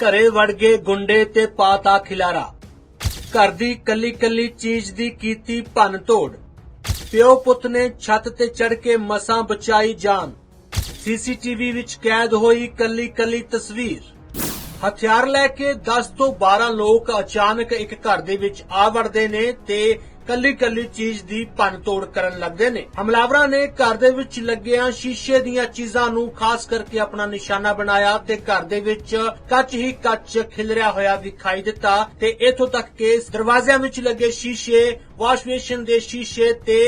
ਘਰੇ ਵੜ ਗਏ ਗੁੰਡੇ ਤੇ ਪਾਤਾ ਖਿਲਾਰਾ। ਘਰ ਦੀ ਕੱਲੀ ਕੱਲੀ ਚੀਜ਼ ਦੀ ਕੀਤੀ ਭੰਨ ਤੋੜ। ਪਿਓ ਪੁੱਤ ਨੇ ਛੱਤ ਤੇ ਚੜ ਕੇ ਮਸਾਂ ਬਚਾਈ ਜਾਨ। ਸੀਸੀਟੀਵੀ ਵਿੱਚ ਕੈਦ ਹੋਈ ਕੱਲੀ ਕੱਲੀ ਤਸਵੀਰ। ਹਥਿਆਰ ਲੈ ਕੇ 10 ਤੋਂ 12 ਲੋਕ ਅਚਾਨਕ ਇੱਕ ਘਰ ਦੇ ਵਿੱਚ ਆ ਵੜਦੇ ਨੇ ਤੇ ਕੱਲੀ ਕੱਲੀ ਚੀਜ਼ ਦੀ ਭੰਨ ਤੋੜ ਕਰਨ ਲੱਗਦੇ ਨੇ। ਹਮਲਾਵਰਾਂ ਨੇ ਘਰ ਦੇ ਵਿੱਚ ਲੱਗੀਆਂ ਸ਼ੀਸ਼ੇ ਦੀਆਂ ਚੀਜ਼ਾਂ ਨੂੰ ਖਾਸ ਕਰਕੇ ਆਪਣਾ ਨਿਸ਼ਾਨਾ ਬਣਾਇਆ ਤੇ ਘਰ ਦੇ ਵਿੱਚ ਕੱਚ ਹੀ ਕੱਚ ਖਿਲਰਿਆ ਹੋਇਆ ਵਿਖਾਈ ਦਿੱਤਾ ਤੇ ਇਥੋਂ ਤੱਕ ਕਿ ਦਰਵਾਜ਼ਿਆਂ ਵਿੱਚ ਲੱਗੇ ਸ਼ੀਸ਼ੇ, ਵਾਸ਼ ਬੇਸਿਨ ਦੇ ਸ਼ੀਸ਼ੇ ਤੇ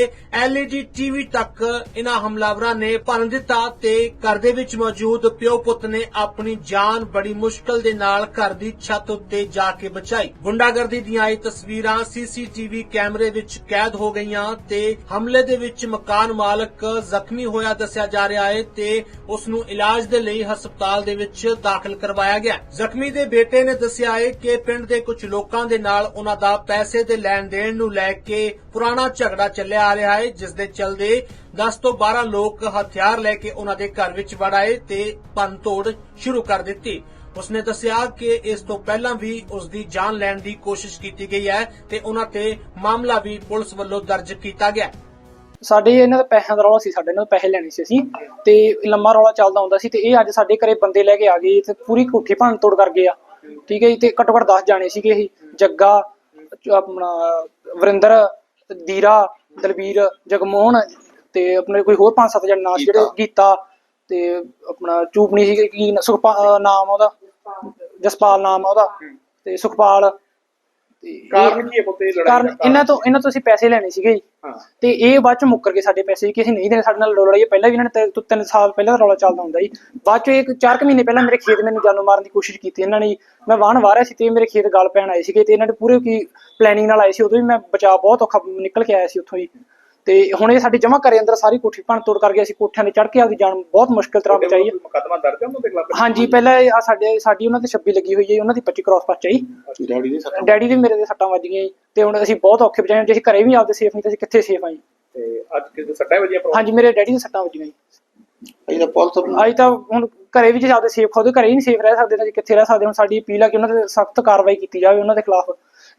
LED ਟੀਵੀ ਤੱਕ ਇਹਨਾਂ ਹਮਲਾਵਰਾਂ ਨੇ ਭੰਨ ਦਿੱਤਾ ਤੇ ਘਰ ਦੇ ਵਿੱਚ ਮੌਜੂਦ ਪਿਓ ਪੁੱਤ ਨੇ ਆਪਣੀ ਜਾਨ ਬੜੀ ਮੁਸ਼ਕਲ ਦੇ ਨਾਲ ਘਰ ਦੀ ਛੱਤ ਉੱਤੇ ਜਾ ਕੇ ਬਚਾਈ। ਗੁੰਡਾਗਰਦੀ ਦੀਆਂ ਇਹ ਤਸਵੀਰਾਂ ਸੀਸੀਟੀਵੀ ਕੈਮਰੇ ਵਿੱਚ ਕੈਦ ਹੋ ਗਈਆਂ ਤੇ ਹਮਲੇ ਦੇ ਵਿੱਚ ਮਕਾਨ ਮਾਲਕ ਜ਼ਖਮੀ ਹੋਇਆ ਦੱਸਿਆ ਜਾ ਰਿਹਾ ਹੈ ਤੇ ਉਸ ਨੂੰ ਇਲਾਜ ਦੇ ਲਈ ਹਸਪਤਾਲ ਦੇ ਵਿੱਚ ਦਾਖਲ ਕਰਵਾਇਆ ਗਿਆ। ਜ਼ਖਮੀ ਦੇ ਬੇਟੇ ਨੇ ਦੱਸਿਆ ਹੈ ਕਿ ਪਿੰਡ ਦੇ ਕੁਝ ਲੋਕਾਂ ਦੇ ਨਾਲ ਉਹਨਾਂ ਦਾ ਪੈਸੇ ਦੇ ਲੈਣ ਦੇਣ ਨੂੰ ਲੈ ਕੇ ਪੁਰਾਣਾ ਝਗੜਾ ਚੱਲਿਆ ਆ ਰਿਹਾ ਹੈ, ਜਿਸ ਦੇ ਚਲਦੇ 10 ਤੋਂ 12 ਲੋਕ ਹਥਿਆਰ ਲੈ ਕੇ ਉਹਨਾਂ ਦੇ ਘਰ ਵਿੱਚ ਵੜ ਆਏ ਤੇ ਤੋੜ ਸ਼ੁਰੂ ਕਰ ਦਿੱਤੀ। ਉਸਨੇ ਦੱਸਿਆ ਕਿ ਇਸ ਤੋਂ ਪਹਿਲਾਂ ਵੀ ਉਸ ਦੀ ਜਾਨ ਲੈਣ ਦੀ ਕੋਸ਼ਿਸ਼ ਕੀਤੀ ਗਈ ਹੈ ਤੇ ਉਹਨਾਂ ਤੇ ਮਾਮਲਾ ਵੀ ਪੁਲਿਸ ਵੱਲੋਂ ਦਰਜ ਕੀਤਾ ਗਿਆ ਹੈ। ਸਾਡੇ ਇਹਨਾਂ ਦਾ ਪੈਸਿਆਂ ਦਾ ਰੌਲਾ ਸੀ ਸਾਡੇ ਨਾਲ ਪੈਸੇ ਲੈਣੇ ਸੀ ਅਸੀਂ ਤੇ ਲੰਮਾ ਰੌਲਾ ਚੱਲਦਾ ਹੁੰਦਾ ਸੀ ਤੇ ਇਹ ਅੱਜ ਸਾਡੇ ਘਰੇ ਬੰਦੇ ਲੈ ਕੇ ਆ ਗਏ ਤੇ ਪੂਰੀ ਕੋਠੀ ਭੰਨ ਤੋੜ ਕਰ ਗਏ ਆ। ਠੀਕ ਹੈ ਜੀ ਤੇ ਘੱਟੋ ਘੱਟ 10 ਜਾਣੇ ਸੀਗੇ ਇਹ ਜੱਗਾ ਆਪਣਾ ਵਰਿੰਦਰ ਦੀਰਾ ਦਲਬੀਰ ਜਗਮੋਹਨ ਤੇ ਆਪਣੇ ਕੋਈ ਹੋਰ ਪੰਜ ਸੱਤ ਜਣੇ ਨਾਂ ਸੀ ਜਿਹੜੇ ਗੀਤਾ। ਤੇ ਆਪਣਾ ਚੂਪਣੀ ਸੀ ਕੀ ਸੁਖਪਾ ਨਾਮ ਉਹਦਾ। ਜਸਪਾਲ ਨਾਮ ਆ ਉਹਦਾ ਤੇ ਸੁਖਪਾਲ ਤੇ ਕਾਰਨ ਕੀ ਹੈ ਪੁੱਤ ਇਹ ਲੜਾਈ ਕਾਰਨ ਦਾ? ਇਹਨਾਂ ਤੋਂ ਇਹਨਾਂ ਤੋਂ ਅਸੀਂ ਪੈਸੇ ਲੈਣੇ ਸੀਗੇ ਜੀ। ਹਾਂ। ਤੇ ਇਹ ਬਾਅਦ ਚ ਮੁੱਕਰ ਗਏ ਸਾਡੇ ਪੈਸੇ ਕਿ ਅਸੀਂ ਨਹੀਂ ਦੇਣੇ ਸਾਡੇ ਨਾਲ ਲੜਾਈ ਪਹਿਲਾਂ ਵੀ ਇਹਨਾਂ ਨੇ ਤਿੰਨ- ਤੋਂ ਤਿੰਨ ਸਾਲ ਪਹਿਲਾਂ ਰੌਲਾ ਚੱਲਦਾ ਹੁੰਦਾ ਜੀ। ਬਾਅਦ ਚ ਇੱਕ 4 ਕੁ ਮਹੀਨੇ ਪਹਿਲਾਂ ਮੇਰੇ ਖੇਤ ਮੈਨੂੰ ਜਾਨੋਂ ਮਾਰਨ ਦੀ ਕੋਸ਼ਿਸ਼ ਕੀਤੀ ਇਹਨਾਂ ਨੇ। ਮੈਂ ਵਾਹਣ ਵਾਰਿਆ ਸੀ ਤੇ ਮੇਰੇ ਖੇਤ ਗਲ ਪੈਣ ਆਏ ਸੀਗੇ ਤੇ ਇਹਨਾਂ ਨੇ ਪੂਰੇ ਕੀ ਪਲੈਨਿੰਗ ਨਾਲ ਆਏ ਸੀ। ਉਦੋਂ ਵੀ ਮੈਂ ਬਚਾ ਬਹੁਤ ਔਖਾ ਨਿਕਲ ਕੇ ਆਇਆ ਸੀ ਉੱਥੋਂ ਹੀ ਤੇ ਹੁਣ ਇਹ ਸਾਡੀ ਜਮਾ ਕਰੇ ਅੰਦਰ ਸਾਰੀ ਕੋਠੀ ਭੰਨ ਤੋੜ ਕਰ ਗਿਆ ਸੀ ਕੋਠਿਆਂ ਤੇ ਚੜ ਕੇ ਆਪਦੀ ਜਾਨ ਬਹੁਤ ਮੁਸ਼ਕਲ ਤਰ੍ਹਾਂ ਬਚਾਈ ਹੈ। ਮੁਕੱਦਮਾ ਦਰਜ ਹੈ ਉਹਨਾਂ ਦੇ ਖਿਲਾਫ? ਹਾਂਜੀ ਪਹਿਲਾਂ ਆ ਸਾਡੇ ਸਾਡੀ ਉਹਨਾਂ ਤੇ 26 ਲੱਗੀ ਹੋਈ ਹੈ ਉਹਨਾਂ ਦੀ 25 ਕ੍ਰਾਸ ਪਰਚਾ ਜੀ ਡੈਡੀ ਦੀ ਸੱਟ? ਡੈਡੀ ਦੇ ਮੇਰੇ ਦੇ ਸੱਟਾਂ ਵੱਜ ਗਈਆਂ ਤੇ ਹੁਣ ਅਸੀਂ ਬਹੁਤ ਔਖੇ ਬਚਾਏ। ਜੇ ਅਸੀਂ ਘਰੇ ਵੀ ਆਪਦੇ ਸੇਫ ਨਹੀਂ ਤਾਂ ਅਸੀਂ ਕਿੱਥੇ ਸੇਫ ਆ ਜੀ ਤੇ ਅੱਜ ਕਿਸ ਸੱਟਾਂ ਵਜੀਆਂ ਪਰ ਹਾਂਜੀ ਮੇਰੇ ਡੈਡੀ ਦੇ ਸੱਟਾਂ ਵੱਜੀਆਂ ਜੀ। ਇਹਦਾ ਪੁਲਿਸ ਅੱਜ ਤਾਂ ਹੁਣ ਘਰੇ ਵੀ ਜੇ ਆਪਦੇ ਸੇਫ ਖੁਦ ਘਰੇ ਹੀ ਨਹੀਂ ਸੇਫ ਰਹਿ ਸਕਦੇ ਤਾਂ ਅਸੀਂ ਕਿੱਥੇ ਰਹਿ ਸਕਦੇ? ਹੁਣ ਸਾਡੀ ਅਪੀਲ ਆ ਕਿ ਉਹਨਾਂ ਤੇ ਸਖਤ ਕਾਰਵਾਈ ਕੀਤੀ ਜਾਵੇ ਉਹਨਾਂ ਦੇ ਖਿਲਾਫ।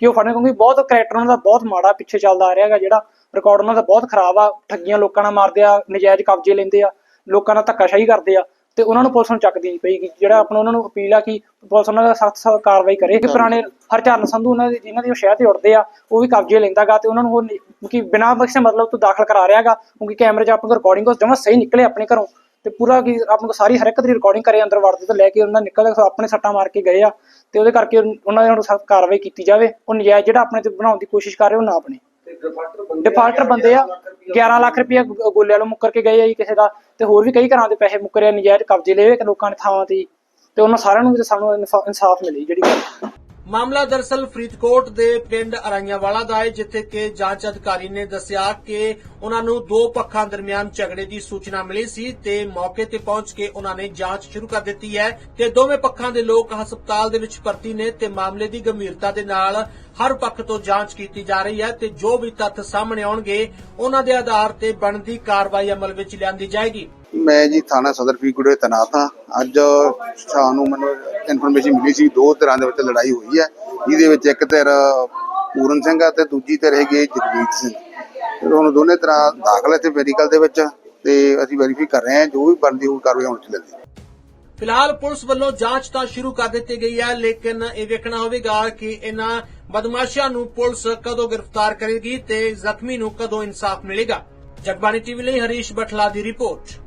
ਕਿ ਉਹ ਫੜਨ ਕਿਉਂਕਿ ਬਹੁਤ ਕਰੈਕਟਰ ਉਹਨਾਂ ਦਾ ਬਹੁਤ ਮਾੜਾ ਪਿੱਛੇ ਚੱਲਦਾ ਆ ਰਿਹਾ ਹੈਗਾ ਜਿਹੜਾ ਰਿਕਾਰਡ ਉਹਨਾਂ ਦਾ ਬਹੁਤ ਖਰਾਬ ਆ ਠੱਗੀਆਂ ਲੋਕਾਂ ਨਾਲ ਮਾਰਦੇ ਆ ਨਜਾਇਜ਼ ਕਬਜ਼ੇ ਲੈਂਦੇ ਆ ਲੋਕਾਂ ਨਾਲ ਧੱਕਾਸ਼ਾਹੀ ਕਰਦੇ ਆ ਤੇ ਉਹਨਾਂ ਨੂੰ ਪੁਲਿਸ ਨੂੰ ਚੱਕਦੀ ਨਹੀਂ ਪਈ ਜਿਹੜਾ ਆਪਣਾ ਉਹਨਾਂ ਨੂੰ ਅਪੀਲ ਆ ਕਿ ਪੁਲਿਸ ਉਹਨਾਂ ਦਾ ਸਖਤ ਕਾਰਵਾਈ ਕਰੇ ਕਿ ਪੁਰਾਣੇ ਹਰਚਰਨ ਸੰਧੂ ਉਹਨਾਂ ਦੇ ਜਿਨ੍ਹਾਂ ਦੀ ਉਹ ਸ਼ਹਿਰ ਤੇ ਉੱਡਦੇ ਆ ਉਹ ਵੀ ਕਬਜ਼ੇ ਲੈਂਦਾਗਾ ਤੇ ਉਹਨਾਂ ਨੂੰ ਉਹ ਨੀ- ਕਿ ਬਿਨਾਂ ਬਖਸ਼ੇ ਮਤਲਬ ਤੋਂ ਦਾਖਲ ਕਰਾ ਰਿਹਾਗਾ ਕਿਉਂਕਿ ਕੈਮਰੇ 'ਚ ਆਪਣੇ ਕੋਲ ਰਿਕਾਰਡਿੰਗ ਉਸ ਜਮਾ ਸਹੀ ਨਿਕਲੇ ਆਪਣੇ ਘਰੋਂ ਤੇ ਪੂਰਾ ਕੀ ਆਪਣੇ ਕੋਲ ਸਾਰੀ ਹਰ ਇੱਕ ਦੀ ਰਿਕਾਰਡਿੰਗ ਕਰੇ ਅੰਦਰ ਵੜਦੇ ਤੋਂ ਲੈ ਕੇ ਉਹਨਾਂ ਨਿਕਲ ਆਪਣੇ ਸੱਟਾਂ ਮਾਰ ਕੇ ਗਏ ਆ ਤੇ ਉਹਦੇ ਕਰਕੇ ਉਹਨਾਂ ਦੇ ਸਖਤ ਕਾਰਵਾਈ ਕੀਤੀ ਜਾਵੇ ਉਹ ਨਜਾਇਜ਼ ਜਿਹੜਾ ਆਪਣੇ ਤੇ ਬਣਾਉਣ ਦੀ ਕੋਸ਼ਿਸ਼ ਕਰ ਰਹੇ ਉਹ ਨਾ ਬਣੇ। ਡਿਫਾਲਟਰ ਬੰਦੇ ਆ 11 ਲੱਖ ਰੁਪਇਆ ਗੋ- ਗੋਲੇ ਵਾਲੋਂ ਮੁੱਕਰ ਕੇ ਗਏ ਆ ਜੀ ਕਿਸੇ ਦਾ, ਤੇ ਹੋਰ ਵੀ ਕਈ ਘਰਾਂ ਦੇ ਪੈਸੇ ਮੁੱਕਰੇ ਨਜਾਇਜ਼ ਕਬਜ਼ੇ ਲਏ ਹੋਏ ਲੋਕਾਂ ਨੇ ਥਾਵਾਂ ਤੇ ਤੇ ਉਹਨਾਂ ਸਾਰਿਆਂ ਨੂੰ ਵੀ ਸਾਨੂੰ ਇਨਸਾਫ ਮਿਲੇ ਜਿਹੜੀ ਗੱਲ। ਮਾਮਲਾ ਦਰਸਲ ਫਰੀਦਕੋਟ ਦੇ ਪਿੰਡ ਅਰਾਈਆਂਵਾਲਾ ਦਾ ਹੈ, ਜਿੱਥੇ ਕਿ ਜਾਂਚ ਅਧਿਕਾਰੀ ਨੇ ਦੱਸਿਆ ਕਿ ਉਹਨਾਂ ਨੂੰ ਦੋ ਪੱਖਾਂ ਦਰਮਿਆਨ ਝਗੜੇ ਦੀ ਸੂਚਨਾ ਮਿਲੀ ਸੀ ਤੇ ਮੌਕੇ ਤੇ ਪਹੁੰਚ ਕੇ ਉਹਨਾਂ ਨੇ ਜਾਂਚ ਸ਼ੁਰੂ ਕਰ ਦਿੱਤੀ ਹੈ ਤੇ ਦੋਵੇਂ ਪੱਖਾਂ ਦੇ ਲੋਕ ਹਸਪਤਾਲ ਦੇ ਵਿੱਚ ਭਰਤੀ ਨੇ ਤੇ ਮਾਮਲੇ ਦੀ ਗੰਭੀਰਤਾ ਦੇ ਨਾਲ ਹਰ ਪੱਖ ਤੋਂ ਜਾਂਚ ਕੀਤੀ ਜਾ ਰਹੀ ਹੈ ਤੇ ਜੋ ਵੀ ਤੱਥ ਸਾਹਮਣੇ ਆਉਣਗੇ, ਉਹਨਾਂ ਦੇ ਆਧਾਰ ਤੇ ਬਣਦੀ ਕਾਰਵਾਈ ਅਮਲ ਵਿੱਚ ਲਿਆਂਦੀ ਜਾਏਗੀ। ਮੈਂ ਜੀ ਥਾਣਾ ਸਦਰ ਫਰੀਦਕੋਟ ਤੈਨਾਤ ਹਾਂ। ਅੱਜ ਸ਼ਾਮ ਨੂੰ ਮੈਨੂੰ ਇਨਫੋਰਮੇਸ਼ਨ ਮਿਲੀ ਸੀ, ਦੋ ਧਿਰਾਂ ਦੇ ਵਿੱਚ ਲੜਾਈ ਹੋਈ ਹੈ। ਜਿਹਦੇ ਵਿੱਚ ਇੱਕ ਧਿਰ ਪੂਰਨ ਸਿੰਘ ਆ ਤੇ ਦੂਜੀ ਧਿਰ ਹੈਗੀ ਜਗਜੀਤ ਸਿੰਘ। ਤੇ ਹੁਣ ਦੋਨੇ ਧਿਰਾਂ ਦਾਖਲ ਇੱਥੇ ਮੈਡੀਕਲ ਦੇ ਵਿੱਚ ਤੇ ਅਸੀਂ ਵੈਰੀਫਾਈ ਕਰ ਰਹੇ ਹਾਂ, ਜੋ ਵੀ ਬਣਦੀ ਹੋਈ ਕਾਰਵਾਈ ਹੋਣੀ ਚਾਹੀਦੀ ਫਿਲਹਾਲ ਪੁਲਿਸ ਵੱਲੋਂ ਜਾਂਚ ਤਾਂ ਸ਼ੁਰੂ ਕਰ ਦਿੱਤੀ ਗਈ ਹੈ, ਲੇਕਿਨ ਇਹ ਵੇਖਣਾ ਹੋਵੇਗਾ ਕਿ ਇਹਨਾਂ ਬਦਮਾਸ਼ਾਂ ਨੂੰ ਪੁਲਿਸ ਕਦੋਂ ਗ੍ਰਿਫਤਾਰ ਕਰੇਗੀ ਤੇ ਜ਼ਖਮੀ ਨੂੰ ਕਦੋਂ ਇਨਸਾਫ ਮਿਲੇਗਾ। ਜਗਬਾਣੀ ਟੀਵੀ ਲਈ ਹਰੀਸ਼ ਬਠਲਾ ਦੀ ਰਿਪੋਰਟ।